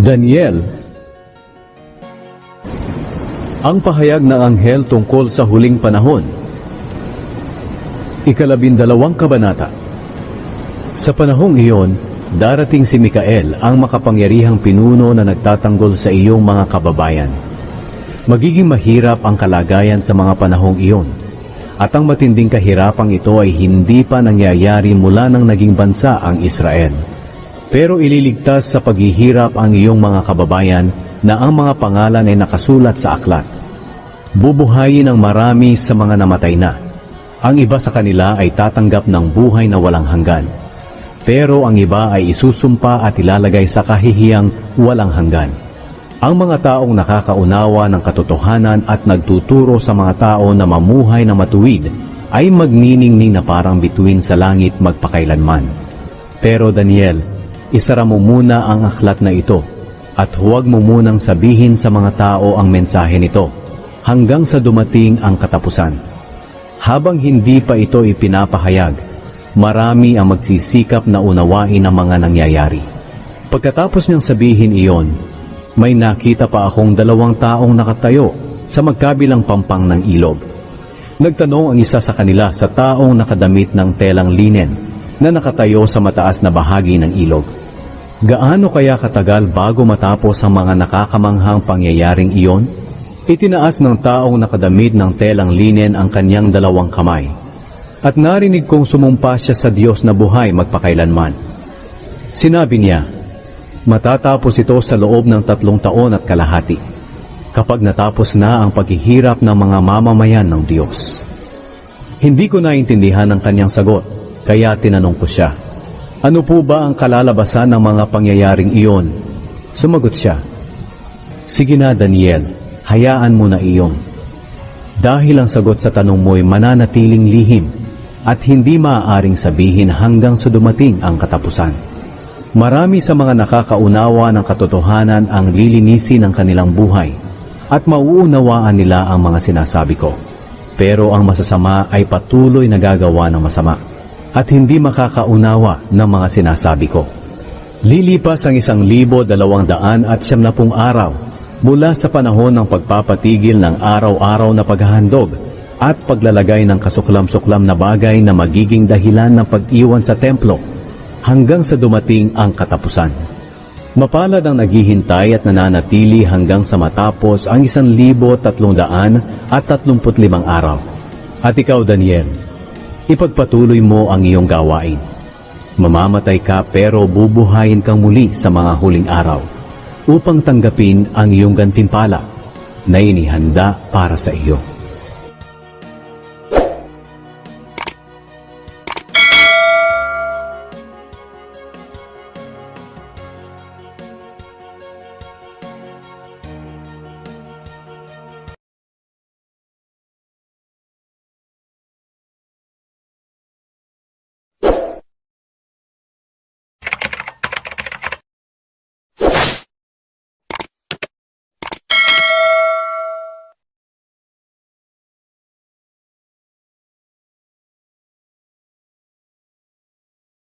Daniel Ang pahayag ng anghel tungkol sa huling panahon Ikalabindalawang kabanata Sa panahong iyon, darating si Mikael ang makapangyarihang pinuno na nagtatanggol sa iyong mga kababayan. Magiging mahirap ang kalagayan sa mga panahong iyon. At ang matinding kahirapang ito ay hindi pa nangyayari mula nang naging bansa ang Israel. Pero ililigtas sa paghihirap ang iyong mga kababayan na ang mga pangalan ay nakasulat sa aklat. Bubuhayin ang marami sa mga namatay na. Ang iba sa kanila ay tatanggap ng buhay na walang hanggan. Pero ang iba ay isusumpa at ilalagay sa kahihiyang walang hanggan. Ang mga taong nakakaunawa ng katotohanan at nagtuturo sa mga tao na mamuhay na matuwid ay magniningning na parang bituin sa langit magpakailanman. Pero Daniel, isara mo muna ang aklat na ito at huwag mo munang sabihin sa mga tao ang mensahe nito hanggang sa dumating ang katapusan. Habang hindi pa ito ipinapahayag, marami ang magsisikap na unawain ang mga nangyayari. Pagkatapos niyang sabihin iyon, may nakita pa akong dalawang taong nakatayo sa magkabilang pampang ng ilog. Nagtanong ang isa sa kanila sa taong nakadamit ng telang linen na nakatayo sa mataas na bahagi ng ilog. Gaano kaya katagal bago matapos ang mga nakakamanghang pangyayaring iyon? Itinaas ng taong nakadamit ng telang linen ang kanyang dalawang kamay. At narinig kong sumumpa siya sa Diyos na buhay magpakailanman. Sinabi niya, Matatapos ito sa loob ng tatlong taon at kalahati, kapag natapos na ang paghihirap ng mga mamamayan ng Diyos. Hindi ko naintindihan ang kanyang sagot, kaya tinanong ko siya, Ano po ba ang kalalabasan ng mga pangyayaring iyon? Sumagot siya, Sige na Daniel, hayaan mo na iyon. Dahil ang sagot sa tanong mo'y mananatiling lihim at hindi maaaring sabihin hanggang sa dumating ang katapusan. Marami sa mga nakakaunawa ng katotohanan ang lilinisin ng kanilang buhay at mauunawaan nila ang mga sinasabi ko. Pero ang masasama ay patuloy nagagawa ng masama at hindi makakaunawa ng mga sinasabi ko. Lilipas ang isang libo dalawang daan at siyam na pung araw mula sa panahon ng pagpapatigil ng araw-araw na paghahandog at paglalagay ng kasuklam-suklam na bagay na magiging dahilan ng pag-iwan sa templo hanggang sa dumating ang katapusan. Mapalad ang naghihintay at nananatili hanggang sa matapos ang isang libo tatlong daan at tatlumput limang araw. At ikaw, Daniel, ipagpatuloy mo ang iyong gawain. Mamamatay ka pero bubuhayin kang muli sa mga huling araw upang tanggapin ang iyong gantimpala na inihanda para sa iyo.